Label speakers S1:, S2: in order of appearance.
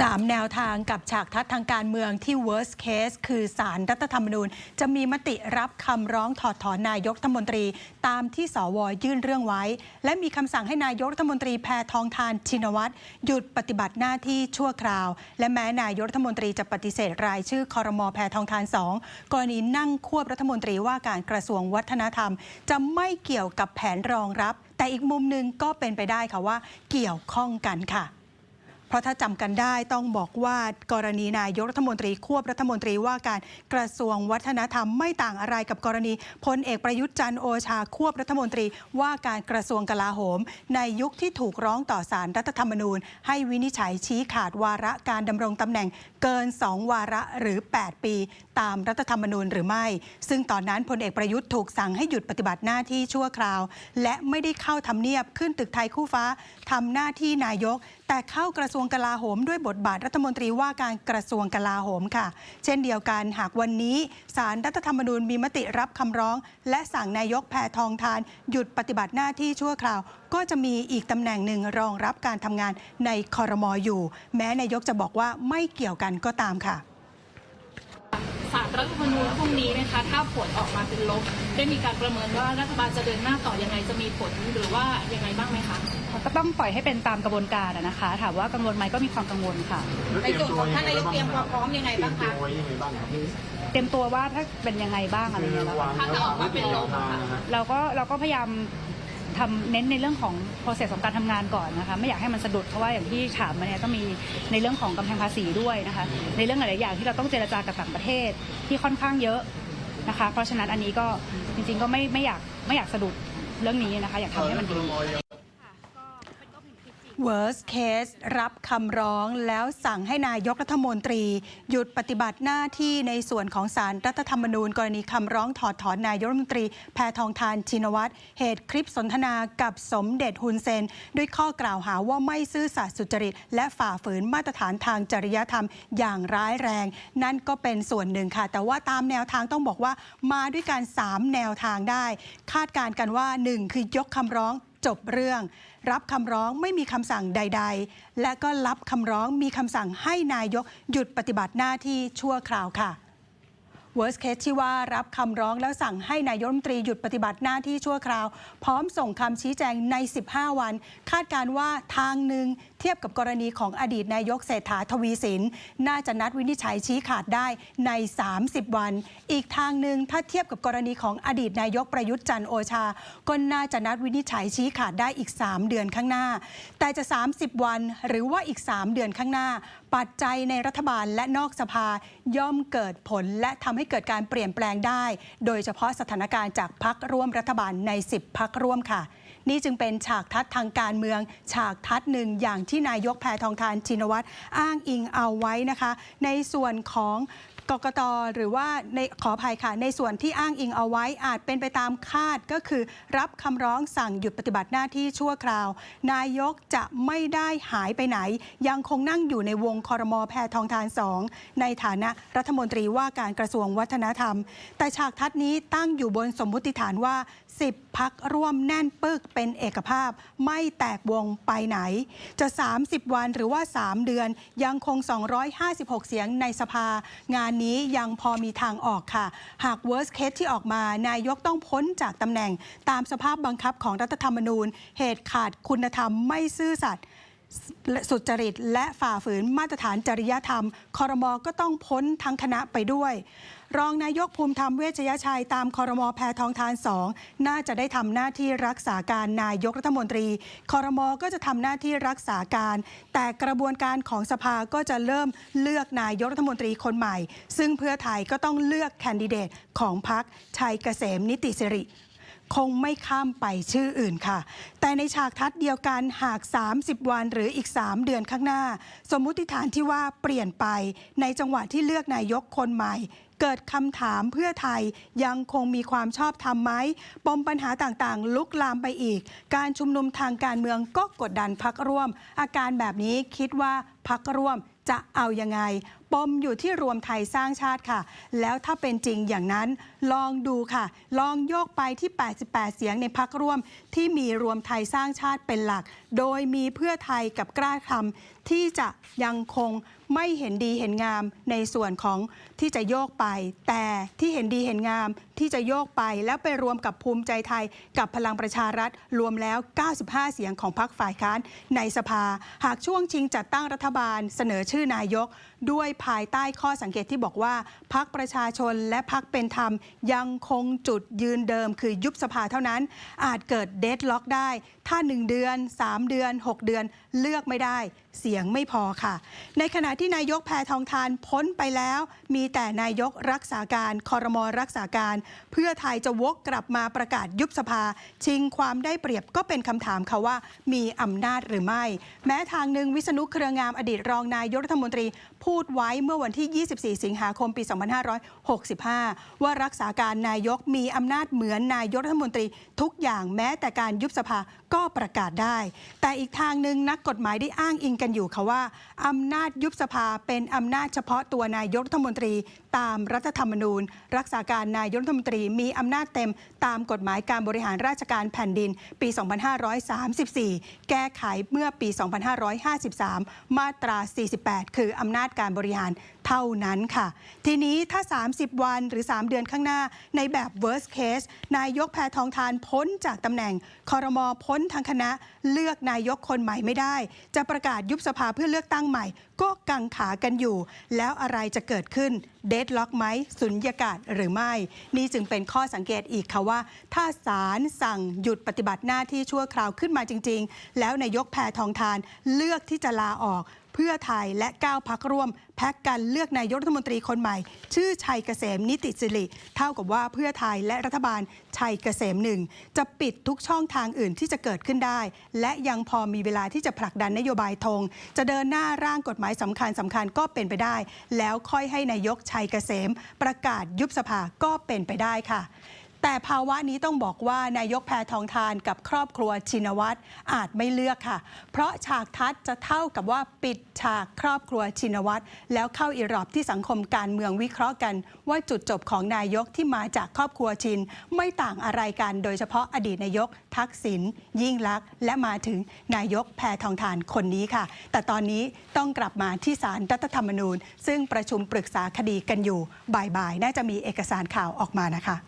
S1: สามแนวทางกับฉากทัศทางการเมืองที่ worst case คือสารรัฐธรรมนูญ จะมีมติรับคำร้องถอดถอนนายกรัฐมนตรี ตามที่สวยื่นเรื่องไว้ และมีคำสั่งให้นายกรัฐมนตรีแพทองทานชินวัตรหยุดปฏิบัติหน้าที่ชั่วคราว และแม้นายกรัฐมนตรีจะปฏิเสธรายชื่อคอรมอแพทองทานสองกรณีนั่งควบรัฐมนตรีว่าการกระทรวงวัฒนธรรม จะไม่เกี่ยวกับแผนรองรับ แต่อีกมุมหนึ่งก็เป็นไปได้ค่ะว่าเกี่ยวข้องกันค่ะ เพราะถ้าจำกันได้ต้องบอกว่ากรณีนายกรัฐมนตรีควบรัฐมนตรีว่าการกระทรวงวัฒนธรรมไม่ต่างอะไรกับกรณีพลเอกประยุทธ์จันโอชาควบรัฐมนตรีว่าการกระทรวงกลาโหม ในยุคที่ถูกร้องต่อสารรัฐธรรมนูญ ให้วินิจฉัยชี้ขาดวาระการดำรงตำแหน่งเกิน 2 วาระหรือ 8 ปี ตามรัฐธรรมนูญหรือไม่ ซึ่งตอนนั้นพลเอกประยุทธ์ถูกสั่งให้หยุดปฏิบัติหน้าที่ชั่วคราว และไม่ได้เข้าทำเนียบขึ้นตึกไทยคู่ฟ้าทำหน้าที่นายก แต่เข้ากระทรวงกลาโหม ด้วยบทบาทรัฐมนตรีว่าการกระทรวงกลาโหมค่ะ เช่นเดียวกันหากวันนี้สารรัฐธรรมนูญมีมติรับคำร้อง และสั่งนายกแพทองทาน หยุดปฏิบัติหน้าที่ชั่วคราว ก็จะมีอีกตำแหน่งหนึ่งรองรับการทำงานในคอรมออยู่ แม้นายกจะบอกว่าไม่เกี่ยวกันก็ตามค่ะ
S2: สารรัฐธรรมนูญพรุ่งนี้นะคะ ถ้าผลออกมาเป็นลบ ได้มีการประเมินว่ารัฐบาลจะเดินหน้าต่อยังไงจะมีผลหรือว่ายังไงบ้างไหมคะ
S3: ก็ต้องปล่อยให้เป็นตามกระบวนการอะนะคะ ถามว่ากังวลไหมก็มีความกังวลค่ะ
S4: ในส่วนของท่านนายกเตรียมความพร้อมยังไงบ้างคะ
S5: เตรียมตัวไว้ยังไงบ้างครับ
S3: เตรียมตัวว่าถ้าเป็นยังไงบ้างอะไรเงี้ยแล้ว
S2: ถ้าจะออกมาเป็นลบอะค่ะ
S3: เราก็เราก็พยายาม ทำเน้นในเรื่องของ process ของการทำงานก่อนนะคะไม่อยากให้มันสะดุดเพราะว่าอย่างที่ถามมาเนี่ยต้องมีในเรื่องของกำแพงภาษีด้วยนะคะในเรื่องหลายๆอย่างที่เราต้องเจรจากับต่างประเทศที่ค่อนข้างเยอะนะคะเพราะฉะนั้นอันนี้ก็จริงๆก็ไม่ไม่อยากไม่อยากสะดุดเรื่องนี้นะคะอยากทำให้มันดี
S1: worst case รับคำร้องแล้วสั่งให้นายกรัฐมนตรี หยุดปฏิบัติหน้าที่ในส่วนของสารรัฐธรรมนูญ กรณีคำร้องถอดถอนนายกรัฐมนตรี แพทองทานชินวัตร เหตุคลิปสนทนากับสมเด็จฮุนเซน ด้วยข้อกล่าวหาว่าไม่ซื่อสัตย์สุจริต และฝ่าฝืนมาตรฐานทางจริยธรรมอย่างร้ายแรง นั่นก็เป็นส่วนหนึ่งค่ะ แต่ว่าตามแนวทางต้องบอกว่ามาด้วยการ3แนวทางได้ คาดการณ์กันว่า 1 คือยกคำร้อง จบเรื่อง รับคำร้องไม่มีคำสั่งใด ๆ และก็รับคำร้องมีคำสั่งให้นายกหยุดปฏิบัติหน้าที่ชั่วคราวค่ะ worst case ที่ว่ารับคำร้องแล้วสั่งให้นายกรัฐมนตรีหยุดปฏิบัติหน้าที่ชั่วคราว พร้อมส่งคำชี้แจงใน 15 วัน คาดการณ์ว่าทางหนึ่งเทียบกับกรณีของอดีตนายกเศรษฐาทวีสิน น่าจะนัดวินิจฉัยชี้ขาดได้ใน 30 วัน อีกทางหนึ่งถ้าเทียบกับกรณีของอดีตนายกประยุทธ์จันโอชา ก็น่าจะนัดวินิจฉัยชี้ขาดได้อีก 3 เดือนข้างหน้า แต่จะ 30 วันหรือว่าอีก 3 เดือนข้างหน้า ปัจจัยในรัฐบาลและนอกสภาย่อมเกิดผลและทำให้เกิดการเปลี่ยนแปลงได้ โดยเฉพาะสถานการณ์จากพักร่วมรัฐบาลใน 10 พักร่วมค่ะ นี่จึงเป็นฉากทัศน์ทางการเมือง ฉากทัศน์หนึ่งอย่างที่นายกแพทองทานชินวัตรอ้างอิงเอาไว้นะคะ ในส่วนของ กกตหรือว่าในขออภัยค่ะในส่วนที่อ้างอิงเอาไว้อาจเป็นไปตามคาดก็คือ รับคำร้องสั่งหยุดปฏิบัติหน้าที่ชั่วคราว นายกจะไม่ได้หายไปไหน ยังคงนั่งอยู่ในวงคอรมอแพทองทานสองในฐานะรัฐมนตรีว่าการกระทรวงวัฒนธรรม แต่ฉากทัศน์นี้ตั้งอยู่บนสมมุติฐานว่า 10 พักร่วมแน่นปึกเป็นเอกภาพ ไม่แตกวงไปไหน จะ 30 วันหรือว่า 3 เดือนยังคง 256 เสียงในสภางานนี้ยังพอมีทางออกค่ะ หาก worst case ที่ออกมานายกต้องพ้นจากตำแหน่งตามสภาพบังคับของรัฐธรรมนูญ เหตุขาดคุณธรรมไม่ซื่อสัตย์สุจริตและฝ่าฝืนมาตรฐานจริยธรรมคอรมอก็ต้องพ้นทั้งคณะไปด้วย รองนายกภูมิธรรมเวชยชัยตามคอรมอแพทองทานสองน่าจะได้ทำหน้าที่รักษาการนายกรัฐมนตรีคอรมอก็จะทำหน้าที่รักษาการ แต่กระบวนการของสภาก็จะเริ่มเลือกนายกรัฐมนตรีคนใหม่ ซึ่งเพื่อไทยก็ต้องเลือกแคนดิเดตของพรรคชัยเกษมนิติสิริคงไม่ข้ามไปชื่ออื่นค่ะ แต่ในฉากทัศน์เดียวกันหาก 30 วันหรืออีก 3 เดือนข้างหน้า สมมุติฐานที่ว่าเปลี่ยนไปในจังหวะที่เลือกนายกคนใหม่ เกิดคำถามเพื่อไทยยังคงมีความชอบธรรมไหมปมปัญหาต่างๆ ลุกลามไปอีก การชุมนุมทางการเมืองก็กดดันพักร่วม อาการแบบนี้คิดว่าพักร่วมจะเอายังไง ปมอยู่ที่รวมไทยสร้างชาติค่ะ แล้วถ้าเป็นจริงอย่างนั้นลองดูค่ะ ลองโยกไปที่ 88 เสียงในพักร่วม ที่มีรวมไทยสร้างชาติเป็นหลัก โดยมีเพื่อไทยกับกล้าทำ ที่จะยังคงไม่เห็นดีเห็นงามในส่วนของที่จะโยกไป แต่ที่เห็นดีเห็นงามที่จะโยกไป แล้วไปรวมกับภูมิใจไทย กับพลังประชารัฐรวมแล้ว 95 เสียงของพรรคฝ่ายค้านในสภา หากช่วงชิงจัดตั้งรัฐบาลเสนอชื่อนายก ด้วยภายใต้ข้อสังเกตที่บอกว่าพักประชาชนและพักเป็นธรรม ยังคงจุดยืนเดิม คือยุบสภาเท่านั้น อาจเกิดเดดล็อกได้ ถ้า 1 เดือน 3 เดือน 6 เดือนเลือกไม่ได้เสียงไม่พอค่ะ ในขณะที่นายกแพทองทานพ้นไปแล้ว มีแต่นายกรักษาการคอรมอรักษาการ เพื่อไทยจะวกกลับมาประกาศยุบสภา ชิงความได้เปรียบก็เป็นคำถามค่ะว่า มีอำนาจหรือไม่ แม้ทางหนึ่งวิษณุเครืองามอดีตรองนายกรัฐมนตรี พูดไว้เมื่อวันที่ 24 สิงหาคมปี 2565 ว่ารักษาการนายกมีอำนาจเหมือนนายกรัฐมนตรี ทุกอย่างแม้แต่การยุบสภาก็ประกาศได้ แต่อีกทางหนึ่งนักกฎหมายได้อ้างอิงกันอยูู่่ค่ะว่าอำนาจยุบสภาเป็นอำนาจเฉพาะตัวนายกรัฐมนตรีตามรัฐธรรมนูญ รักษาการนายกรัฐมนตรีมีอำนาจเต็มตามกฎหมายการบริหารราชการแผ่นดิน ปี 2534 แก้ไขเมื่อปี 2553 มาตรา 48 คืออำนาจการบริหารเท่านั้นค่ะ ทีนี้ถ้า 30 วันหรือ 3 เดือนข้างหน้า ในแบบ worst case นายกแพทองทานพ้นจากตำแหน่งคอรมอพ้นทางคณะ เลือกนายกคนใหม่ไม่ได้ จะประกาศยุบสภาเพื่อเลือกตั้งใหม่ ก็กังขากันอยู่ แล้วอะไรจะเกิดขึ้นเดดล็อกไหมสุญญากาศหรือไม่ นี่จึงเป็นข้อสังเกตอีกค่ะว่า ถ้าศาลสั่งหยุดปฏิบัติหน้าที่ชั่วคราวขึ้นมาจริง ๆ แล้วนายกแพทองทานเลือกที่จะลาออก เพื่อไทยและก้าวพักร่วม แพ็กกันเลือกนายกรัฐมนตรีคนใหม่ ชื่อชัยเกษมนิติสิริ เท่ากับว่าเพื่อไทยและรัฐบาลชัยเกษมหนึ่งจะปิดทุกช่องทางอื่นที่จะเกิดขึ้นได้ และยังพอมีเวลาที่จะผลักดันนโยบายธงจะเดินหน้าร่างกฎหมายสำคัญสำคัญก็เป็นไปได้ แล้วค่อยให้นายกชัยเกษม ประกาศยุบสภาก็เป็นไปได้ค่ะ แต่ภาวะนี้ต้องบอกว่านายกแพทองทานกับครอบครัวชินวัตรอาจไม่เลือกค่ะ เพราะฉากทัศน์จะเท่ากับว่าปิดฉากครอบครัวชินวัตรแล้วเข้าอีรอบที่สังคมการเมืองวิเคราะห์กัน ว่าจุดจบของนายกที่มาจากครอบครัวชิน ไม่ต่างอะไรกันโดยเฉพาะอดีตนายก ทักษิณยิ่งลักษณ์และมาถึงนายกแพทองทานคนนี้ค่ะ แต่ตอนนี้ต้องกลับมาที่ศาลรัฐธรรมนูญ ซึ่งประชุมปรึกษาคดีกันอยู่บ่ายๆน่าจะมีเอกสารข่าวออกมานะคะ